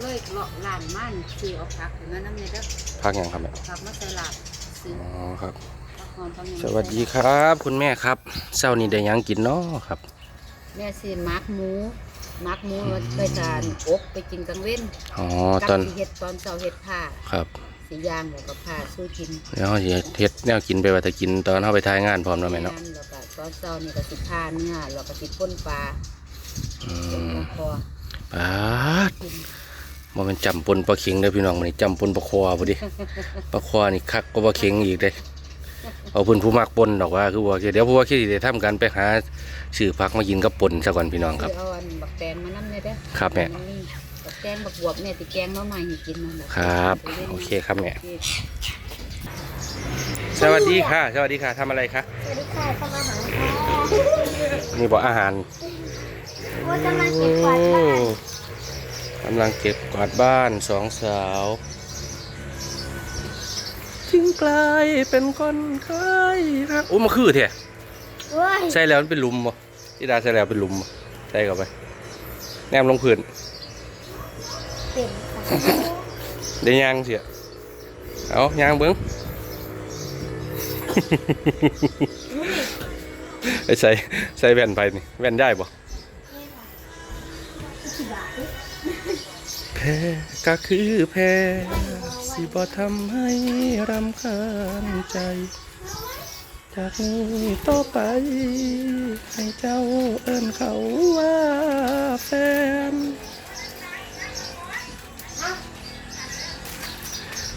เลยเลาะร้านมันซื้อเอาผักถึงนั้นน้ำเนี่ยเด้อพักยังครับแม่ผักมาใส่ลาบซื้ออ๋อครับ ผักหอมผักหยังสวัสดีครับ คุณแม่ครับเช้านี้ได้หยังกินเนาะครับ แม่ซื้อมักหมูมักหมูไปทานอบไปกินกลางเว้นอ๋อกัตอนสิเฮ็ดตอนเช้าเฮ็ดผ้าครับสีย่างแล้วก็ผ้าสู้กินแล้วเฮ็ดเฮ็ดแนวกินไปว่าจะกินตอนเฮาไปทายงานพร้อมเนาะแม่เนาะแล้วก็ตอนเช้านี่ก็สิผ้าเนื้อแล้วก็สิป่นปลาอืเป็นมคอ ปาดกินบ่แม่นจำปนปลาเข็งเด้อพี่น้องมื้อนี้จำปนปลาคอบ่ดิปลาคอนี่คักกว่าปลาเข็งอีกเด้เอาเพิ่นผู้มักปนดอกว่าคือว่าเดี๋ยวผู้ว่าคิดสิได้ทำกันไปหาซื้อผักมากินกับปนซะก่อนพี่น้องครับเอาอันบักแตงมานำเนี่ยเด้อครับแม่นนี่บักแตงบักบวบเนี่ยสิแกงมาใหม่ให้กินนั่นแหละครับโอเคครับแม่สวัสดีค่ะ สวัสดีค่ะทำอะไรคะสวัสดีค่ะทำอาหารค่ะนี่บอกอาหารว่าจะมาเก็บกวาดบ้าน กำลังเก็บกวาดบ้านสองสาวถึงกลายเป็นคนเคยรักโอ้มาคือเถอะเว้ยใส่แล้วมันเป็นหลุมบ่ที่ดาใส่แล้วเป็นหลุมบ่ใส่เข้าไปแนมลงพื้นเป็นค่ะได้ยางเสียเอายางเบิ้งไปใส่ใส่แว่นไปนี่แว่นได้บ่ พ้ก็คือแพ้สิบ่ทำให้รำคาญใจ จากนี้ต่อไป ให้เจ้าเอิ้นเขาว่าแฟน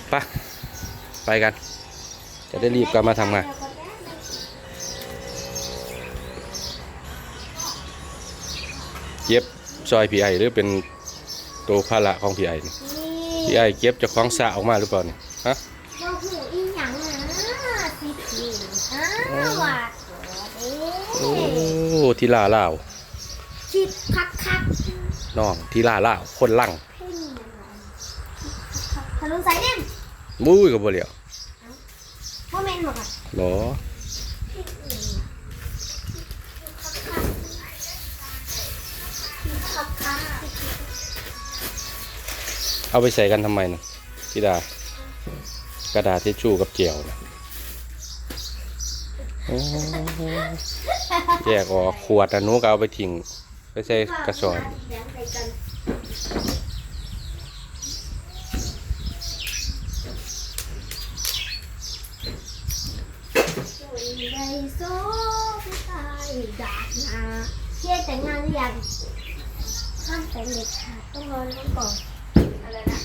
ไปะไปกัน จะได้รีบกลับมาทำงานเย็บซอยพีไอหรือเป็น ตัวภาระของพี่ไอนี่นี่พี่ไอเก็บจากของสระออกมาหรือเปล่าเนี่ยฮะเราหูอีหยังนะสิผิวอ้าวว่ะเอ๊โอ้ะทีลาล่าวชิดคักคักน้องทีลาล่าวคนลั่งเพ่งทะลุสายเด่นมุ้ยกับบ่เหลียวโมเมนต์หมดอะหรอคักคัก เอาไปใส่กันทำไมนะพี่ดากระดาษทิชชู่กับเจียวนะแยกออกขวดอันนู้นก็เอาไปทิ้งไปใส่กระสอบในโซ่ตายดาบนาเชี่ยแต่งงานหรือยังห้ามแต่งเด็ดขาดต้องรอน้องก่อน อะไรนะ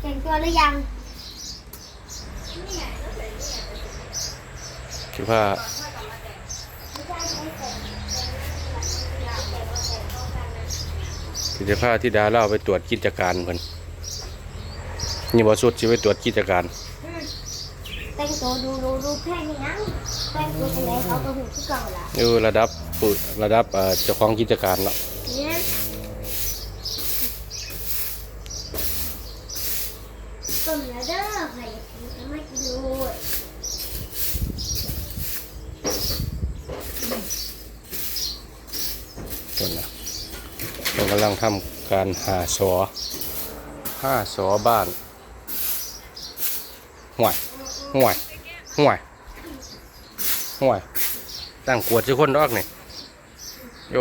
แต่งตัวหรือยัง คิดว่ากิดจภาที่ดาเล่าไปตรวจกิจการเพิ่นนี่บ่สุดสิไปตรวจกิจการ แต่งตัวดูดูดูแค่นี้นะแต่งตัวยังไงเขาก็หูที่เก่าละ อยู่ระดับปุระดับเอ่อเจ้าของกิจการเนาะ เนี่ย ต้มแล้วเด้อใครอยากกินก็ไม่กินด้วยคนนะเรากำลังทำการหาสอห้าสอบ้านห่วยห่วยห่วยห่วยตั้งกวดเจ้าคนดอกนี่โย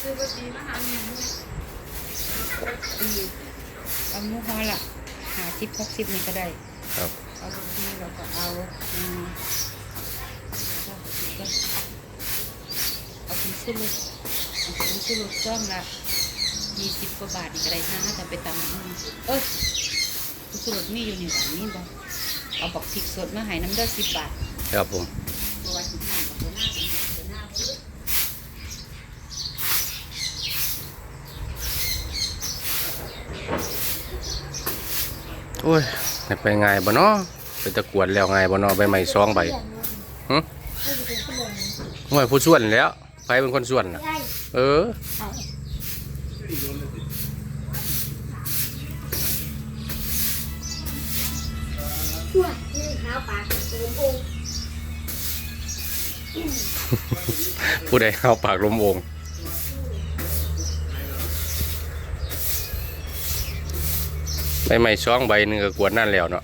ซื้อบ่ดีมาหาหนึ่งเอาหมูฮอละหา สิบหกสิบนี่ก็ได้ครับเอาบางทีเราก็เอาอืมเอาเป็นซื้อรถเอาเป็นซื้อรถซ่อมละยี่สิบกว่าบาทนี่ก็ได้ห้าแต่ไปตำอืมเอ้ยซื้อรถมีอยู่นี่บ้านนี้บ่เอาบักพริกสดมาให้น้ำเด้อสิบบาทครับผมตัวสิบห้ากับตัวหน้าตัวหน้าตัวหน้า โอ้ยให้ไปไงายบ่เนาะไปตะกวดแล้วไงายบ่เนาะใบไม้ซองใบหึไม่ได้เป็นขนมห่วยผู้ส่วนแหล้วใครเป็นคนส่วนน่ะใช่เออชั่วนี่ขาวปากโอ้โหผู้ใดเอาปากลมโอง ใบไม้สองใบหนึงก็กวดนั่นแล้วเนาะ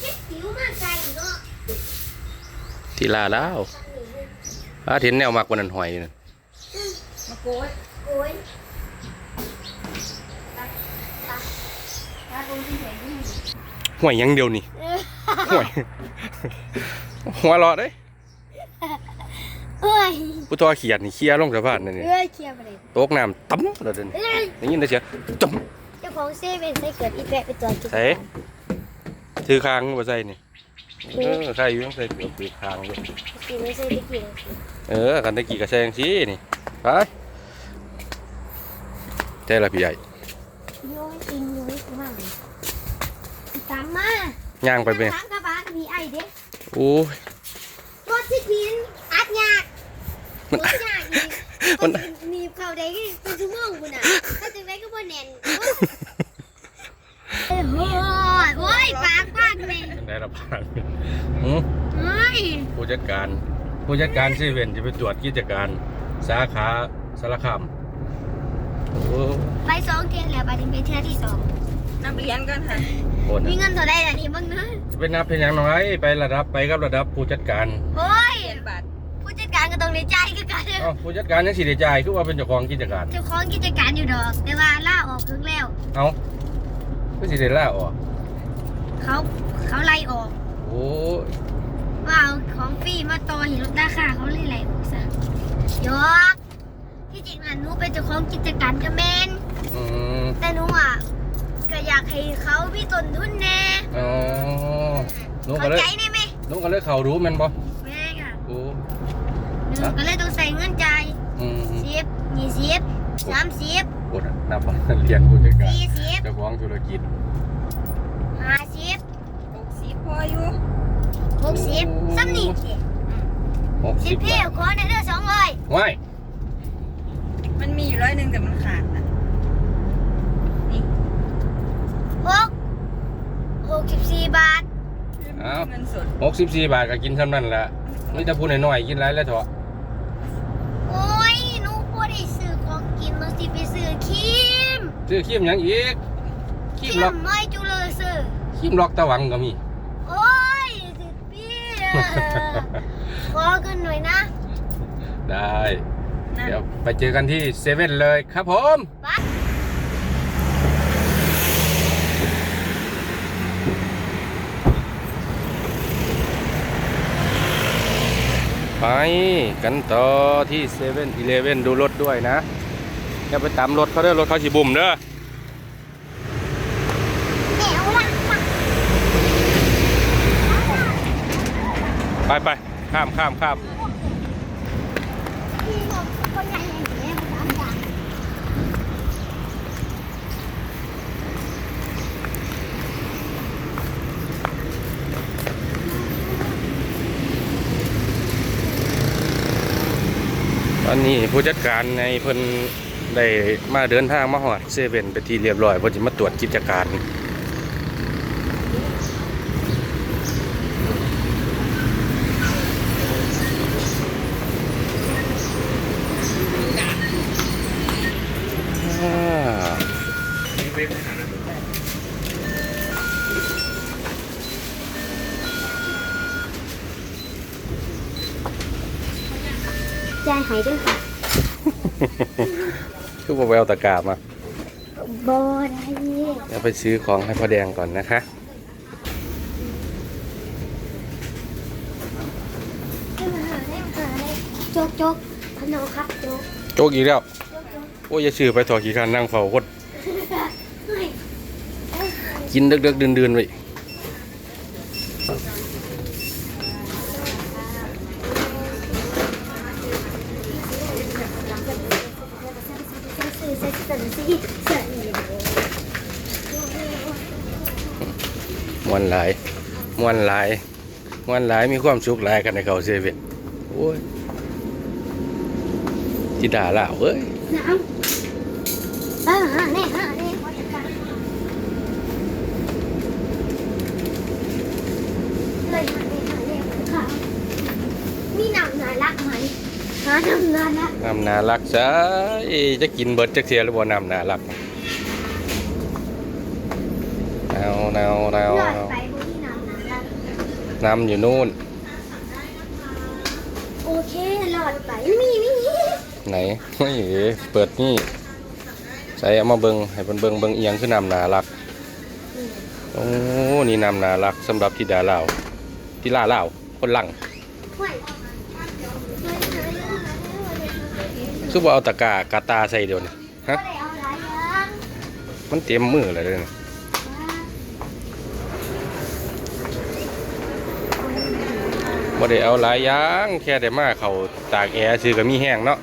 เจ็บผิวมากใจเนาะที่ลาแล้วอาเห็นแนวมากกว่านั้นหอยอยู่นั่นมาโกยโอ้ยถ้าตรงที่ไหนนี่หอยอยังเดียวนี่หอยหัวเราะเด้ยเอ้ยผู้ตัวเขียดนี่เคลียร์ลงสะพานนั่นนี่เอ้ยเคลียร์ไปเลยตกน้ำตั้มแล้วเดินเอ้ยได้ยินได้เสียงจมเจ้า ของเซเว่นได้เกิดอีแปะไปตัวจกินใส่ถือคางบ่ใส่นี่เออใส่อยู่ต้องใส่เกือบถือคางอยู่กินไม่ใช่ได้กินเออกันตะกี้ก็ใส่จังซี่นี่ไปใจละพี่ใหญ่ย้อยกินย้อยมากตามมาย่างไปเบ่ทางกระบะมีไอเด็กโอ้ยรถที่กินอัดยากมันรถยากมัน มีเข่าใดก็เป็นชั่วโมงคุณน่ะถ้าจังไดก็บ่แน่นโอ้โหโอ้ยปากปากเลยได้ละผ่านหือเฮ้ยผู้จัดการผู้จัดการเซเว่นจะไปตรวจกิจการสาขาสารคามโอ้ไปสองเทียนแล้วไปถึงไปเทียนที่สองนับเหรียญกันค่ะโหดมีเงินเท่าไรล่ะนี่เบ้างนะเป็นนับเป็นอย่างน้อยไประดับไปกับระดับผู้จัดการ โอ้ ก็ต้องในใจคือกันเอ้าผู้จัดการยังสิได้จ่ายคือว่าเป็นเจ้าของกิจการเจ้าของกิจการอยู่ดอก แต่ว่าล่าออกถึงแล้ว เอ้าก็สิได้ล่าออกเขาเขาไล่ออกโอ้ยว่าเอาของฟรีมาต่อเห็นลดราคาเขาเลยไล่ออกซะยกที่จริงอะหนูเป็นเจ้าของกิจการกระเมนอืมแต่หนูอะก็อยากให้เขามีต้นทุนแน่อ๋อหนูก็เข้าเลยใจได้ไหม หนูก็เลยเขารู้แมันบ่แม่ค่ะโอ้ หนูก็เลยต้องใส่เงินใจายอืมสิบยี่สิบสามสิบโอ้ยนับว่าเรียนผู้จัดการสี่สิบเจ้าของธุรกิจห้าสิบหกสิบพออยู่หกสิบซ้ำนี่สิหกสิสิบบเพี้บาทยวขอในเดือนสองร้อยว้ายมันมีอยู่ร้อยหนึ่งแต่มันขาดนะนี่หกหกสิบสี่บาทเอ้าเงินสดหกสิบสี่บาทก็กินเท่านั้นแหละนี่จะพูดน้อยๆกินไรแล้วเถอะ โอ้ยหนูบ่ได้ซื้อของกิ นหนูสิไปซื้อครีมซื้อครีมหยังอีกคครีรีมล็อกมไม่จุเลยซื้อครีมล็อกตะหวังก็มี โอ้ยสิบปีอะขอกันหน่อยนะ ได้นั่นเดี๋ยวไปเจอกันที่เซเว่นเลยครับผมไปไปกันต่อที่เซเว่นอีเลเว่นดูรถด้วยนะ อย่าไปตามรถเขาเด้อรถเขาสิบุ่มเด้อไปไปข้ามข้ามข้ามอกคนนี้มาทำอย่างตอนนี้ผู้จัดการในเพิ่น ได้มาเดินทางมาหอดเซเว่นไปที่เรียบร้อยเพอจะมาตรวจกิจการ แววตะกร้ามาบอได้เดี๋ยวไปซื้อของให้พ่อแดงก่อนนะคะโจกโจกพนมครับโจกโจกอีกแล้ว โจกโจกโอ้ยอย่าซื้อไปถอกี่คันนั่งเฝ้าคนเฮ้ยเอ้ยกินดึกๆดื่นๆไว้สื่อสื่อสื่อสื่อสื่อ มวนหลายมวนหลายมวนหลายมีความสุขหลายกันในเขาเซเว่นโอ้ยจิดาล่าเอ้ยน้ำเออฮะนี่ฮะนี่ขอจัดการเลยฮะนี่ฮะนี่ค่ะมีหนังน่ารักไหม หาหนังน่ารักน้ำนารักจ้าจะกินเบิดจักเทียหรือบ่น้ำนารักแนวแนวหลอดแนวไปบนที่น้ำนะแล้วน้ำอยู่นู่น โอเคหลอดไปนี่นี่ไหนนี่เปิดนี่ใส่เอามาเบิงให้เพิ่นเบิงเบิงเอียงคือน้ำนารักโอ้นี่น้ำนารักสำหรับธิดาลาวธิลาลาวคนหลัง ห่วย คือบ่เอาตะกร้ากาตาใส่เดียวนี่ฮะก็ได้เอาหลายอย่างมันเต็มมือเลยเด้อนี่บ่ได้เอาหลายอย่างแค่ได้มาเข้าตากแอร์ซื้อก็มีแห้งเนาะ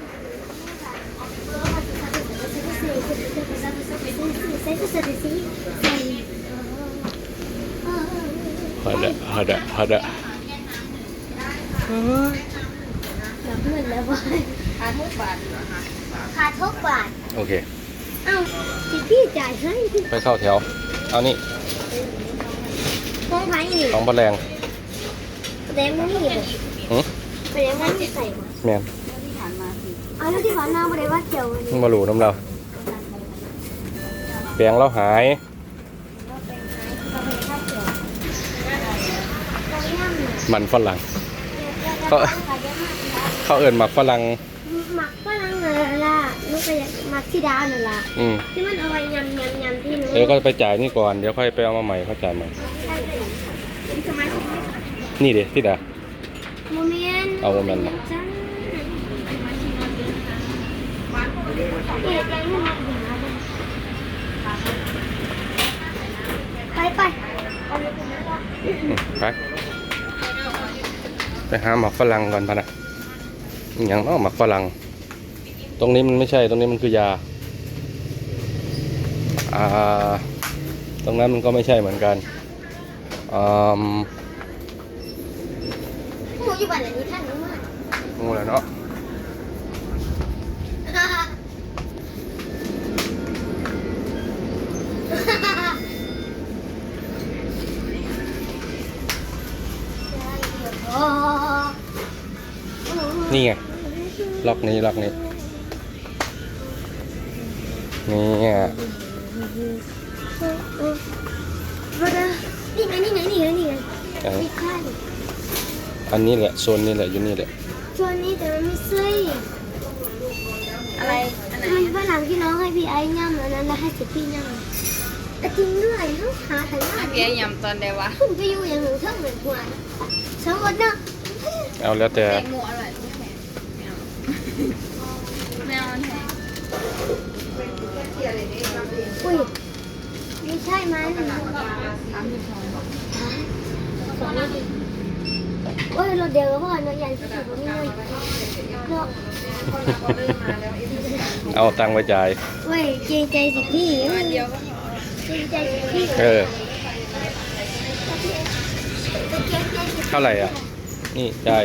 ฮะดะฮะดะฮะดะนับเงินแล้วบ่ ขาดทุกบาทขาดทุกบาทโอเค เอ้าที่พี่จ่ายให้ไปเข้าแถว เอานี่ห้องพันนี่ของพะแรงแดงมันนี่เลยหึแดงมันนี่ใส่บ่แม่นที่ผ่านมาสิเอาแล้วที่ผ่านมาบ่ได้ว่าเกี่ยวอันมึนี้งมาหลูน้ำเราแปลงเราหายเราเป็นไงเราเป็นข้าวเกี่ยวเราย่ำเนี่ยมันฝรั่งก็เขาเอิ่นหมักฝรั่งห มักฝรั่งนั่นล่ะลูกก็อยากหมักที่ดาวนั่นล่ะอืมที่มันเอาไว้ยำยำยำที่หนูเดี๋ยวก็ไปจ่ายนี่ก่อนเดี๋ยวค่อยไปเอามาใหม่เขาจ่ายใหม่สมัยที่นี่เด็ที่ดาโมเมนต์เอาโมเมนต์จ้าเอ๊ะแกงไม่มาหาไปไปเอาเลยคุณแม่ว่าอืมไปไปหาหมักฝรั่งก่อนพะนะอหย่างเนาะหมักฝรั่ง ตรงนี้มันไม่ใช่ตรงนี้มันคือยา อ่า ตรงนั้นมันก็ไม่ใช่เหมือนกันอืมหนูอยู่บ้านหลังนี้ท่านนี้มากงูแหละเนาะโอ้นี่ไงล็อกนี้ล็อกนี้ นี่ไงนี่ไงนี่ไงนี่ไงนี่ไงเอ้ยนี่ข้าดิอันนี้แหละโซนนี้แหละอยู่นี่แหละตัวนี้แต่มันไม่ใช่อะไรอันไหนมันฝรั่งที่น้องให้พี่ไอ้ย่ำแล้วนั้นแล้วให้เสร็จพี่ย่ำแต่จริงด้วยเขาหาถ่ายหน้าแกยำตอนใดวะคุณไปอยู่อย่างหนึ่งเท่าเหมือนหัวสมมตินะเอาแล้วแต่แตงโมอร่อยไม่แพง อุ้ยไม่ใช่มันสามสิบสองสองนาทีโอ้ยรถเดียวก็พอนะยันที่สุดนี่เลยเนาะเอาตังค์ไปจ่ายเว้ยเกรงใจสิพี่เดียวก็พอเกรงใจสิพี่เออเกรงใจสิเท่าไหร่อะ นี่จ่าย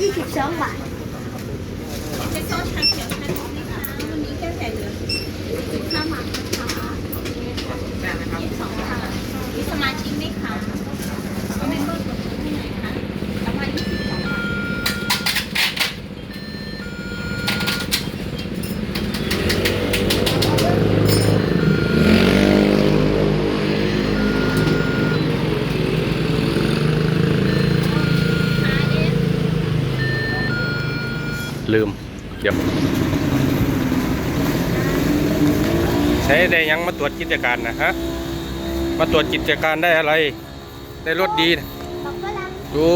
ยี่สิบสองบาท เป็นซอสชาเขียวชาสีขาววันนี้แค่ใส่เหลือสิบห้าบาทค่ะยี่สิบสองบาทมีสมาชิกไหมคะก็ไม่เพิ่มกดที่ไหนคะประมาณยี่สิบสองบาท ลืม เดี๋ยว ใช้ได้ยังมาตรวจกิจการนะฮะมาตรวจกิจการได้อะไร ได้รถดีนะบอกฝรั่งดู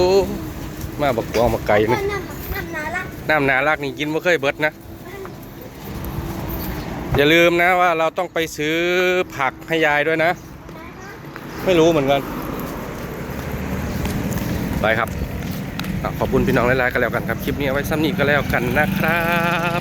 มาบักกวางมาไก่ว่านะน้ำน้ำนาลักน้ำนาลากนี่กินไม่เคยเบิดนะ อย่าลืมนะว่าเราต้องไปซื้อผักให้ยายด้วยนะ ไม่รู้เหมือนกันไปครับอะขอบคุณพี่น้องหลายๆกันแล้วกันครับ คลิปนี้เอาไว้ซ้ำนี้ก็แล้วกันนะครับ